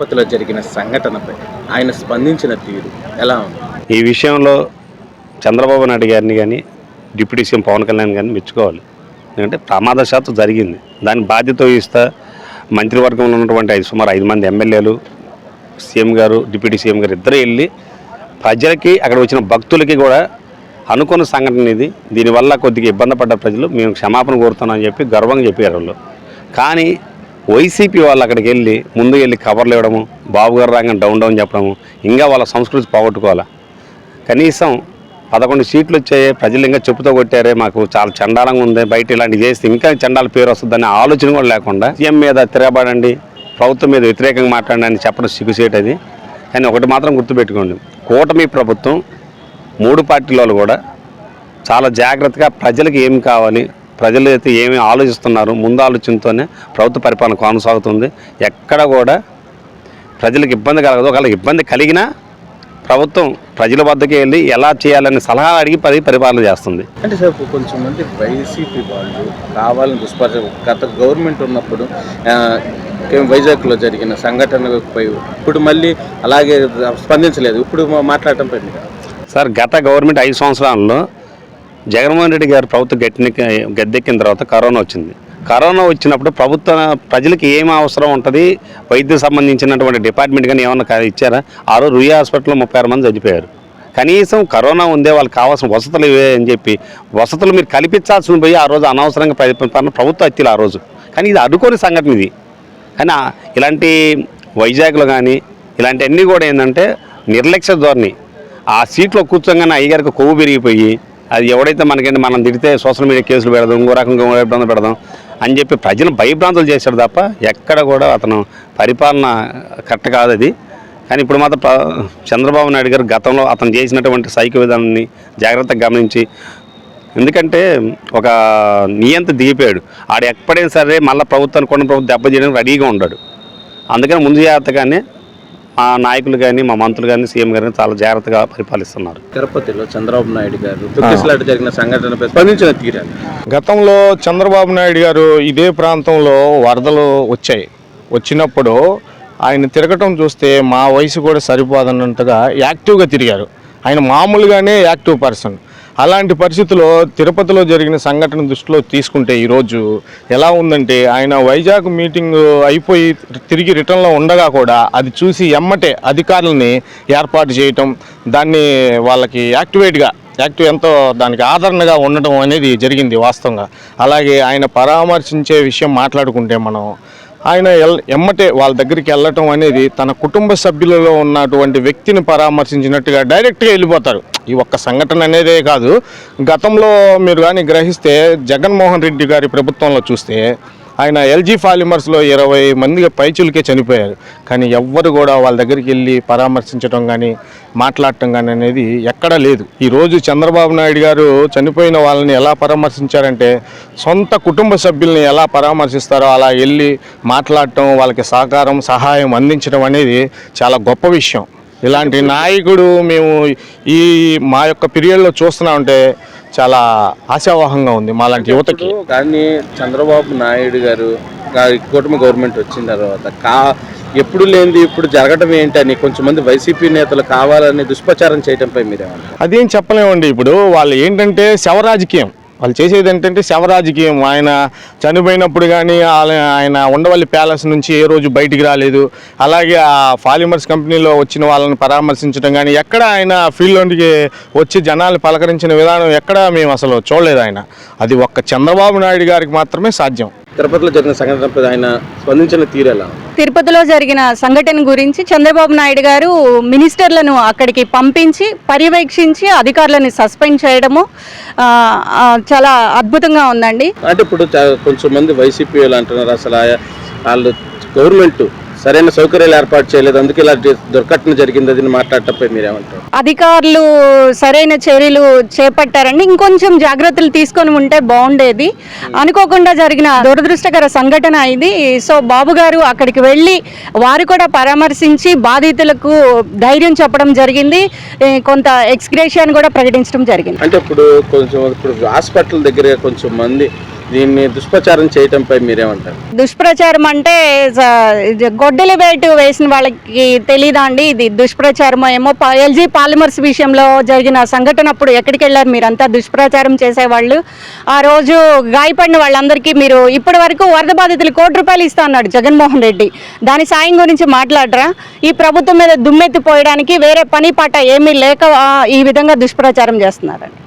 తిరుపతిలో జరిగిన సంఘటనపై ఆయన స్పందించిన తీరు ఎలా ఉంది? ఈ విషయంలో చంద్రబాబు నాయుడు గారిని కానీ డిప్యూటీ సీఎం పవన్ కళ్యాణ్ గారిని మెచ్చుకోవాలి. ఎందుకంటే ప్రమాదశాత్తు జరిగింది. దాని బాధ్యత వహిస్తా మంత్రివర్గంలో ఉన్నటువంటి ఐదు సుమారు ఐదు మంది ఎమ్మెల్యేలు సీఎం గారు డిప్యూటీ సీఎం గారు ఇద్దరు వెళ్ళి ప్రజలకి అక్కడ వచ్చిన భక్తులకి కూడా అనుకున్న సంఘటన ఇది. దీనివల్ల కొద్దిగా ఇబ్బంది పడ్డ ప్రజలు మేము క్షమాపణ కోరుతున్నామని చెప్పి గర్వంగా చెప్పారు వాళ్ళు. కానీ వైసీపీ వాళ్ళు అక్కడికి వెళ్ళి ముందుకు వెళ్ళి కవర్లు ఇవ్వడము బాబు గారు రాగానే డౌన్ డౌన్ చెప్పడము ఇంకా వాళ్ళ సంస్కృతి పోగొట్టుకోవాలా? కనీసం పదకొండు సీట్లు వచ్చాయి ప్రజలు ఇంకా చెప్పుతో కొట్టారే మాకు చాలా చండాలంగా ఉంది బయట ఇలాంటివి చేస్తే ఇంకా చండాల పేరు వస్తుందనే ఆలోచన కూడా లేకుండా సీఎం మీద తిరగబడండి ప్రభుత్వం మీద వ్యతిరేకంగా మాట్లాడండి అని చెప్పడం సిగ్గుసేటది అది. కానీ ఒకటి మాత్రం గుర్తుపెట్టుకోండి కూటమి ప్రభుత్వం మూడు పార్టీల వాళ్ళు కూడా చాలా జాగ్రత్తగా ప్రజలకు ఏం కావాలి ప్రజలు అయితే ఏమి ఆలోచిస్తున్నారు? ముందు ఆలోచనతోనే ప్రభుత్వ పరిపాలన కొనసాగుతుంది. ఎక్కడ కూడా ప్రజలకు ఇబ్బంది కలగదు. ఒకవేళ ఇబ్బంది కలిగినా ప్రభుత్వం ప్రజల వద్దకు వెళ్ళి ఎలా చేయాలని సలహా అడిగి పది పరిపాలన చేస్తుంది. అంటే సార్ కొంచెం మంది వైసీపీ వాళ్ళు కావాలని దుష్పరిచ గత గవర్నమెంట్ ఉన్నప్పుడు వైజాగ్లో జరిగిన సంఘటనపై ఇప్పుడు మళ్ళీ అలాగే స్పందించలేదు. ఇప్పుడు మాట్లాడటం సార్ గత గవర్నమెంట్ ఐదు సంవత్సరాల్లో జగన్మోహన్ రెడ్డి గారు ప్రభుత్వం గట్టి గద్దెక్కిన తర్వాత కరోనా వచ్చింది. కరోనా వచ్చినప్పుడు ప్రభుత్వ ప్రజలకు ఏం అవసరం ఉంటుంది? వైద్యం సంబంధించినటువంటి డిపార్ట్మెంట్ కానీ ఏమన్నా ఇచ్చారా? ఆ రోజు రుయా హాస్పిటల్లో ముప్పై ఆరు మంది చనిపోయారు. కనీసం కరోనా ఉందే వాళ్ళకి కావాల్సిన వసతులు ఇవే అని చెప్పి వసతులు మీరు కల్పించాల్సిన పోయి ఆ రోజు అనవసరంగా ప్రభుత్వ హత్యలు ఆ రోజు. కానీ ఇది అడ్డుకోని సంఘటన ఇది. కానీ ఇలాంటి వైజాగ్లో కానీ ఇలాంటివన్నీ కూడా ఏంటంటే నిర్లక్ష్య ధోరణి. ఆ సీట్లో కూర్చోగానే అయ్యగారికి కొవ్వు పెరిగిపోయి అది ఎవడైతే మనకేంటి మనం తిడితే సోషల్ మీడియా కేసులు పెడదాం ఇంకో రకంగా ఇంకో ఇబ్బంది పెడదాం అని చెప్పి ప్రజలు భయభ్రాంతులు చేశాడు తప్ప ఎక్కడ కూడా అతను పరిపాలన కరెక్ట్ కాదు అది. కానీ ఇప్పుడు మాత్రం చంద్రబాబు నాయుడు గారు గతంలో అతను చేసినటువంటి సైకిల్ విధానాన్ని జాగ్రత్తగా గమనించి ఎందుకంటే ఒక నియంత దిగిపోయాడు. ఆడు ఎక్కడైనా సరే మళ్ళీ ప్రభుత్వాన్ని కొన్ని ప్రభుత్వం దెబ్బ చేయడానికి రెడీగా ఉన్నాడు అందుకని ముందు జాగ్రత్తగానే మా నాయకులు కానీ మా మంత్రులు కానీ సీఎం గారు కానీ చాలా జాగ్రత్తగా పరిపాలిస్తున్నారు. తిరుపతిలో చంద్రబాబు నాయుడు గారు తొక్కిసలాట జరిగిన సంఘటనపై స్పందించిన తీరాలు. గతంలో చంద్రబాబు నాయుడు గారు ఇదే ప్రాంతంలో వరదలు వచ్చాయి. వచ్చినప్పుడు ఆయన తిరగటం చూస్తే మా వయసు కూడా సరిపోదన్నట్టుగా యాక్టివ్గా తిరిగారు. ఆయన మామూలుగానే యాక్టివ్ పర్సన్. అలాంటి పరిస్థితుల్లో తిరుపతిలో జరిగిన సంఘటన దృష్టిలో తీసుకుంటే ఈరోజు ఎలా ఉందంటే ఆయన వైజాగ్ మీటింగ్ అయిపోయి తిరిగి రిటర్న్లో ఉండగా కూడా అది చూసి ఎమ్మటే అధికారులని ఏర్పాటు చేయటం దాన్ని వాళ్ళకి యాక్టివేట్గా యాక్టివ్ ఎంతో దానికి ఆదరణగా ఉండటం అనేది జరిగింది వాస్తవంగా. అలాగే ఆయన పరామర్శించే విషయం మాట్లాడుకుంటే మనం ఆయన ఎల్ ఎమ్మటే వాళ్ళ దగ్గరికి వెళ్ళటం అనేది తన కుటుంబ సభ్యులలో ఉన్నటువంటి వ్యక్తిని పరామర్శించినట్టుగా డైరెక్ట్గా వెళ్ళిపోతారు. ఈ ఒక్క సంఘటన అనేదే కాదు. గతంలో మీరు కానీ గ్రహిస్తే జగన్మోహన్ రెడ్డి గారి ప్రభుత్వంలో చూస్తే ఆయన ఎల్జీ ఫాలిమర్స్లో ఇరవై మంది పైచులకే చనిపోయారు. కానీ ఎవ్వరు కూడా వాళ్ళ దగ్గరికి వెళ్ళి పరామర్శించడం కానీ మాట్లాడటం కానీ అనేది ఎక్కడా లేదు. ఈరోజు చంద్రబాబు నాయుడు గారు చనిపోయిన వాళ్ళని ఎలా పరామర్శించారంటే సొంత కుటుంబ సభ్యుల్ని ఎలా పరామర్శిస్తారో అలా వెళ్ళి మాట్లాడటం వాళ్ళకి సహకారం సహాయం అందించడం అనేది చాలా గొప్ప విషయం. ఇలాంటి నాయకుడు మేము ఈ మా యొక్క పీరియడ్లో చూస్తున్నామంటే చాలా ఆశావాహంగా ఉంది మాలాంటి యువతకి. కానీ చంద్రబాబు నాయుడు గారు కూటమి గవర్నమెంట్ వచ్చిన తర్వాత కా ఎప్పుడు లేనిది ఇప్పుడు జరగడం ఏంటని కొంచెం మంది వైసీపీ నేతలు కావాలని దుష్ప్రచారం చేయడంపై మీరేమంటారు? అదేం చెప్పలేమండి ఇప్పుడు వాళ్ళు ఏంటంటే శవ రాజకీయం వాళ్ళు చేసేది ఏంటంటే శవరాజకీయం. ఆయన చనిపోయినప్పుడు కానీ ఆయన ఉండవల్లి ప్యాలెస్ నుంచి ఏ రోజు బయటికి రాలేదు. అలాగే ఆ ఫాలిమర్స్ కంపెనీలో వచ్చిన వాళ్ళని పరామర్శించడం కానీ ఎక్కడ ఆయన ఫీల్డ్లోకి వచ్చి జనాలు పలకరించిన విధానం ఎక్కడ మేము అసలు చూడలేదు ఆయన. అది ఒక్క చంద్రబాబు నాయుడు గారికి మాత్రమే సాధ్యం. తిరుపతిలో జరిగిన సంఘటనపై ఆయన స్పందించిన తీరు ఎలా ఉంది? తిరుపతిలో జరిగిన సంఘటన గురించి చంద్రబాబు నాయుడు గారు మినిస్టర్లను అక్కడికి పంపించి పర్యవేక్షించి అధికారులను సస్పెండ్ చేయడము చాలా అద్భుతంగా ఉందండి అంటే ఇప్పుడు కొంచెం మంది వైసీపీ వాళ్ళు అంటున్నారు అసలు వాళ్ళు గవర్నమెంట్ సరైన సౌకర్యాలు ఏర్పాటు చేయలేదు. అందుకే ఇలా దుర్ఘటన జరిగింది అది మాట్లాడటంపై మీరేమంటారు? అధికారులు సరైన చర్యలు చేపట్టారండి. ఇంకొంచెం జాగ్రత్తలు తీసుకొని ఉంటే బాగుండేది. అనుకోకుండా జరిగిన దురదృష్టకర సంఘటన ఇది. సో బాబు గారు అక్కడికి వెళ్ళి వారు కూడా పరామర్శించి బాధితులకు ధైర్యం చెప్పడం జరిగింది. కొంత ఎక్స్గ్రేషన్ కూడా ప్రకటించడం జరిగింది. అంటే ఇప్పుడు కొంచెం ఇప్పుడు హాస్పిటల్ దగ్గర కొంచెం మంది దీన్ని దుష్ప్రచారం చేయటంపై మీరేమంటారు? దుష్ప్రచారం అంటే గొడ్డలి బయట వేసిన వాళ్ళకి తెలీదా అండి ఇది? దుష్ప్రచారం ఏమో? ప- ఎల్జీ పాలిమర్స్ విషయంలో జరిగిన సంఘటన అప్పుడు ఎక్కడికి వెళ్ళారు మీరంతా దుష్ప్రచారం చేసేవాళ్ళు? ఆ రోజు గాయపడిన వాళ్ళందరికీ మీరు ఇప్పటి వరకు వరద బాధితులు కోటి రూపాయలు ఇస్తా అన్నాడు జగన్మోహన్ రెడ్డి. దాని సాయం గురించి మాట్లాడరా? ఈ ప్రభుత్వం మీద దుమ్మెత్తిపోయడానికి వేరే పని పాట ఏమీ లేక ఈ విధంగా దుష్ప్రచారం చేస్తున్నారండి